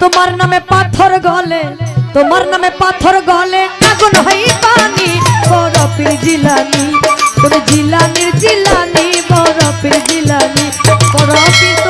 তোমার নামে পাথর গলে, তোমার নামে পাথর গলে আগুন হই পানি, বরফের জিলানি তুমি জিলানির জিলানি, বরফের জিলানি, বরফের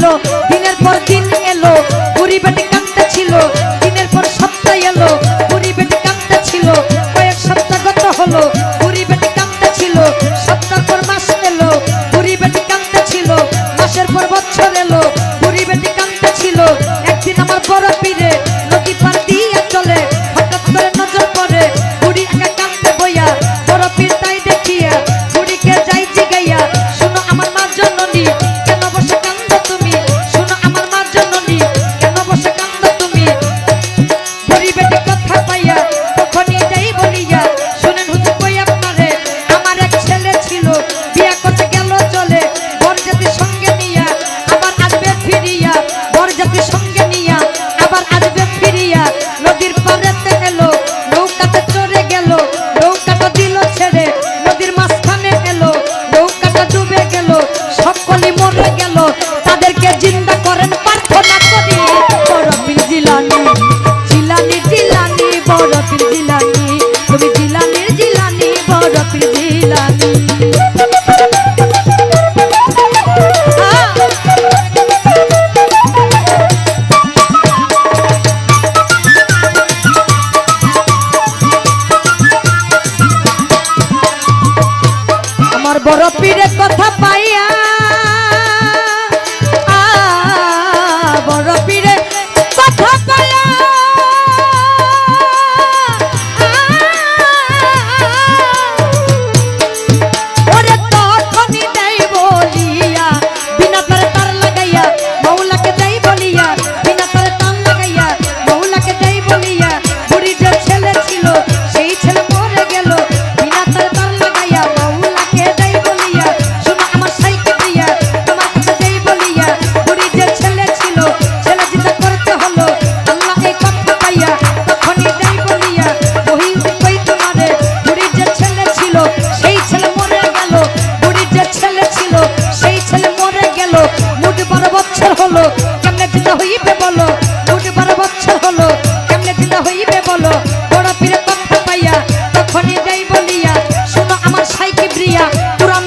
cielo কথা পাই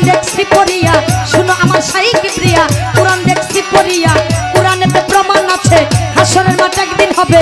দেখছি পড়িয়া। শুনো আমার সাইকে প্রিয়া। কোরআন দেখছি পড়িয়া। কোরআনেতে প্রমাণ আছে হাসনের মাঠে একদিন হবে।